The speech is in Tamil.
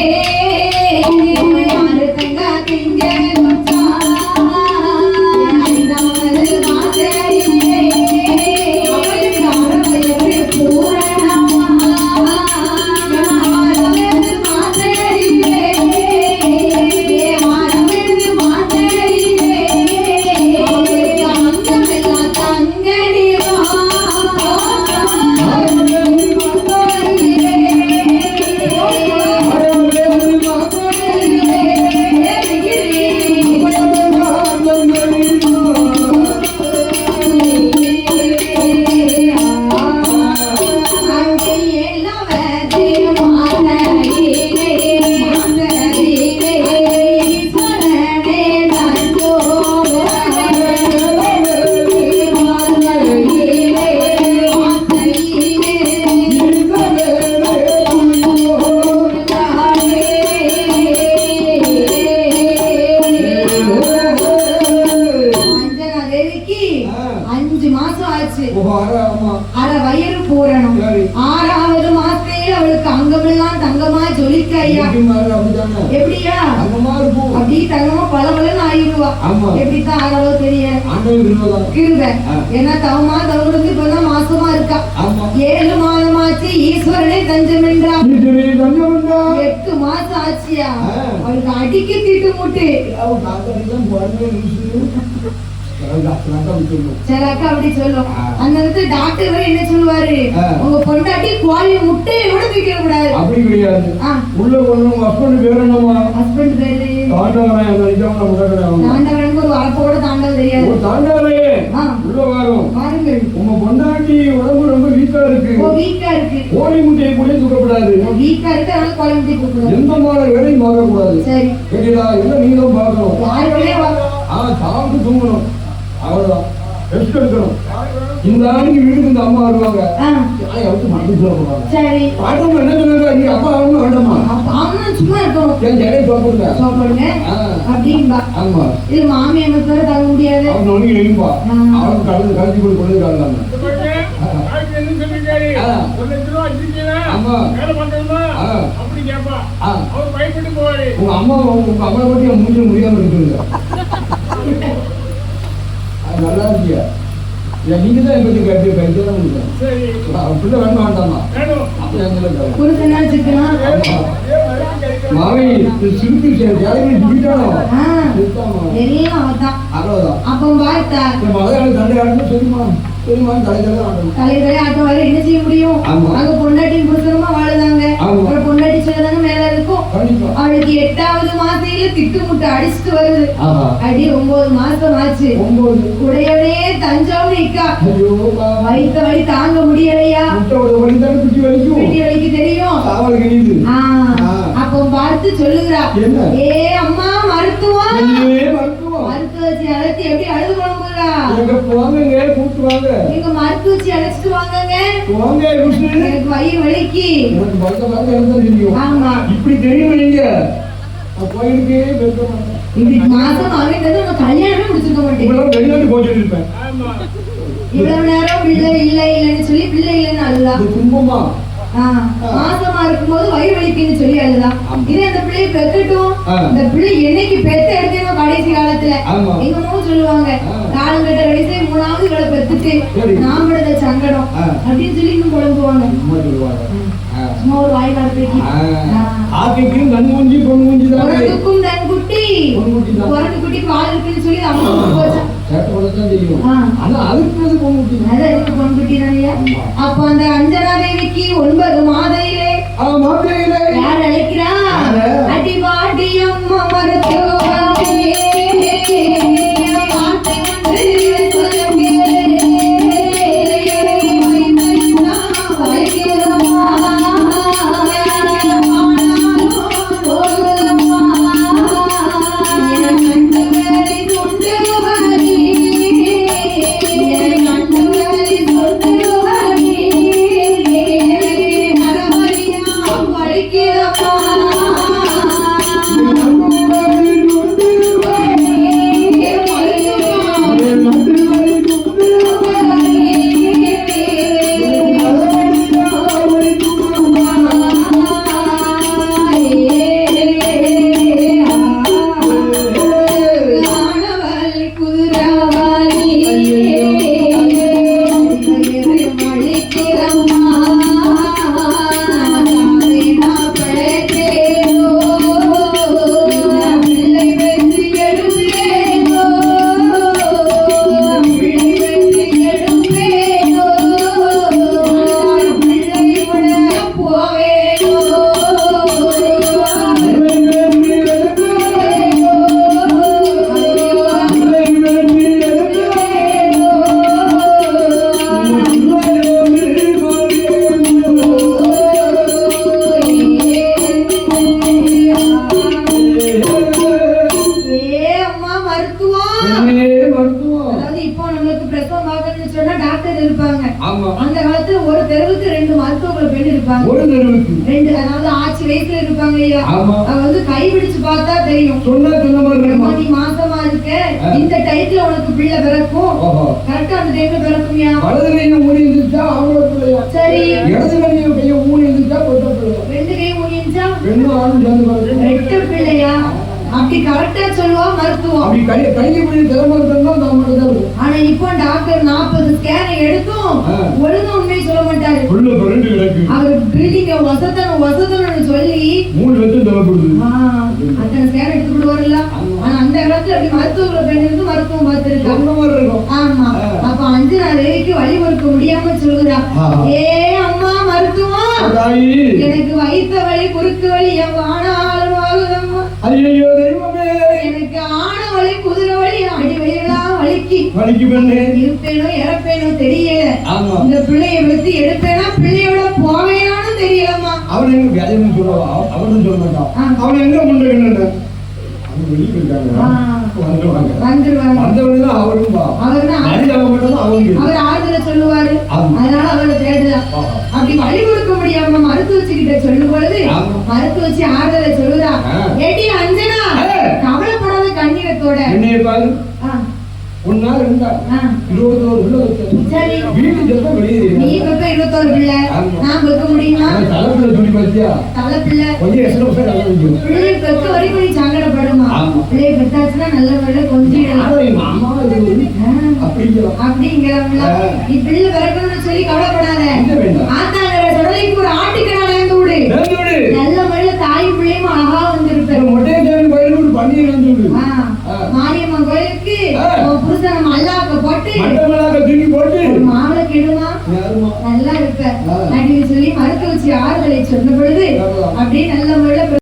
அஞ்சனா ஐயா எப்படியா? அப்படி தங்கமா பல பலன்னு ஆயிடுவா. எப்படித்தான். கிருப. ஏன்னா தவமா தவறுந்து இப்பதான் மாசமா இருக்கா. ஏழு மாதமாச்சு ஈஸ்வரனே தஞ்சம் என்றா எட்டு மாசம் ஆச்சியா. அவளுக்கு அடிக்க தீட்டு மூட்டு. அக்கா அப்படி சொல்லும். அந்த டாக்டர் என்ன சொல்லுவாரு. உங்க பொண்டாட்டி கோழி முட்டையோட தூக்கிட கூடாது. அப்படி கிடையாது. உள்ள ஒண்ணு ஹஸ்பண்ட் பேர் என்னமா ஹஸ்பண்ட் பேரு? தாண்டவராய நிஜமான உடனே அவங்க தாண்டவனுக்கு ஒரு வரப்ப கூட தாண்டவ தெரியாது. ஒரு தாண்டவரையே ஆ. உள்ள வரும் பாருங்கள் உங்க பொண்டாட்டி உடம்பு ரொம்ப வீக்கா இருக்கு. வீக்கா இருக்கு. கோழி முட்டையை கூட தூக்கப்படாது. ஓ, வீக்கா இருக்கு அதனால கோழி முட்டை கொடுக்கணும் எந்த மாதிரி வேலையும் பார்க்கக்கூடாது. சரி. கேட்டீங்களா? எல்லாம் நீங்க தான் பார்க்கணும் சாப்பிட்டு தூங்கணும். அவ்வளவுதான். ரெஸ்ட் எடுக்கணும் இந்த ஆளுக்கு வீட்டுக்கு இந்த அம்மா வருவாங்க. சொல்லுவாங்க சரி. பாட்டம்மா என்ன சொன்னாங்க? நீ அப்பா வேண்டாமா? சும்மா என் ஜடையை சாப்பிடுங்க சாப்பிடுங்க ஆ. அப்படின்பா. ஆமா. இது மாமி அமைப்போட தங்க முடியாது. அவன் நொண்டி எழுப்பா ஆ. அவனுக்கு கலந்து கலந்து போய் கொண்டு. ஆ. உங்க அம்மா உங்க அம்மா பத்தி மூஞ்சில முடியாம இருக்குங்க நல்லா இருக்கியா இல்ல நீங்க தான் பத்தி கேட்டு கைட்டு தான் முடியும் பிள்ளை வேணும். வேண்டாமா அப்படி எங்களுக்கு மாமி அவதான். அவ்வளவுதான். அப்ப பார்த்தா இந்த மலையாள சண்டை ஆடணும் சரிமா சரிமா தலை தலை ஆடணும் தலைவரே ஆட்டம் வர என்ன செய்ய முடியும். அங்க பொண்டாட்டியும் புருஷனுமா வாழுதாங்க? பொண்டாட்டி சொல்லதாங்க மேல அவளுக்கு எட்டாவது மாசையில திட்டு முட்டை அடிச்சுட்டு வருது. அடி ஒன்பது மாசம் ஆச்சு. ஒன்பது. உடையவே தஞ்சாவூர் பாவம். வயித்த வலி தாங்க முடியலையா? வழி குட்டி வலிக்கு தெரியும். பார்த்து சொல்லுகிறா? ஏ அம்மா மருத்துவம்? மருத்துவச்சி அழைச்சி எப்படி அழுது புலம்புறா எங்க போவாங்க கூப்பிட்டு வாங்க. எங்க மருத்துவச்சி அழைச்சிட்டு வாங்கங்க. போங்க எனக்கு வயிறு வலிக்கு. எனக்கு பக்க பக்க இருந்தா தெரியும்? ஆமா. இப்படி தெரியும் நீங்க? கோயிலுக்கே இப்படி மாசம் ஆகிட்டது உங்க கல்யாணமே முடிச்சிருக்க மாட்டேன். இப்பெல்லாம் வெளிநாட்டு போச்சுட்டு இருப்பேன் இவ்வளவு நேரம் பிள்ளை இல்லை இல்லைன்னு சொல்லி பிள்ளை இல்லைன்னு துன்பமா ஆ, மாசமா இருக்கும்போது வயிறு வலிக்குன்னு சொல்லி அழுதா. இதே அந்த பிள்ளையை பெக்கட்டும் ஆ. இந்த பிள்ளை என்னைக்கு பெத்த எடுத்தேனோ கடைசி காலத்துல. எங்க அம்மாவும் சொல்லுவாங்க ஆ. காலம் கட்ட வயசுல மூணாவது இவளை பெத்துட்டு. நான் படுத்த சங்கடம். அப்படின்னு சொல்லி இன்னும் குழம்புவாங்க சும்மா ஒரு வாய் வார்த்தைக்கு பொன் தான். குட்டி. உறங்கு குட்டி பால் இருக்குன்னு சொல்லி அம்மா அப்ப அந்த அஞ்சனா தேவிக்கு ஒன்பது மாதையிலே யார் அழைக்கிறா Deus. ரெண்டு அதாவது ஆட்சி வயசுல இருப்பாங்க அவ வந்து கை பிடிச்சு பார்த்தா தெரியும். சொன்னா சொன்ன மாதிரி இந்த டைத்துல உனக்கு பிள்ளை பிறக்கும். கரெக்டா அந்த டைம்ல பிறக்கும்யா? வலது கையில ஊனி சரி. இடது பொட்ட பிள்ளை? ரெண்டு கை ஊனி பிள்ளையா? அப்படி கரெக்டா சொல்லுவா மருத்துவம். அப்படி கை கையை நான் மட்டும் தான். ஆனா இப்போ டாக்டர் நாற்பது ஸ்கேனை எடுத்தும். ஒழுங்கா உண்மை சொல்ல மாட்டாரு. உள்ள பிறண்டு கிடக்கு. அவர் பில்டிங்க வசத்தனம் வசத்தனம்னு சொல்லி மூணு லட்சம் தேவைப்படுது அத்தனை ஸ்கேன் எடுத்துக்கிட்டு வரல ஆனா அந்த இடத்துல அப்படி மருத்துவ பெண் இருந்து மருத்துவம் இருக்கும். ஆமா. அப்ப அஞ்சு நாள் வரைக்கும் வழி மறுக்க முடியாம சொல்லுறா. ஏ அம்மா மருத்துவம். எனக்கு வயித்த வலி குறுக்கு வலி என் இருப்பேனோ இறப்பேனோ தெரியல. இந்த பிள்ளைய வச்சு எடுப்பேனா பிள்ளையோட போவேனான்னு தெரியலம்மா. அவன் எங்க வியாதின்னு சொல்லுவா? அவன் சொல்ல மாட்டான். அவன் எங்க. அப்படி வழி கொடுக்க முடியாம மருத்துவச்சி கிட்ட சொல்லும் பொழுது. மருத்துவச்சி ஆறுதலை சொல்லுறா. ஆ. ஏடி அஞ்சனா. கவலைப்படாத கண்ணீரத்தோட. இருபத்தோரு உள்ள வச்சேன் சரி. வீட்டு வெளியே நீ இருபத்தோரு பிள்ளை. நான் பெக்க முடியுமா? துணி பிள்ளை கொஞ்சம் பிள்ளை பெக்க வரைக்கும் நீ சங்கடப்படுமா? பெத்தாச்சுன்னா நல்ல அம்மா இது ஆ. அப்படிங்கிறோம் அப்படிங்கிறவங்கள. நீ பிள்ளை பிறக்கணும்னு சொல்லி கவலைப்படாத. ஆத்தாங்கிற சுடலைக்கு ஒரு ஆட்டுக்கடா விடு. நல்ல முறையில தாயும் பிள்ளையும் அழகா சக்தி இழந்துள்ளது மாரியம்மன் கோயிலுக்கு புருஷன் நல்லா இருப்ப. சொல்லி மருத்துவச்சி ஆறுதலை சொன்ன பொழுது அப்படியே நல்ல முறை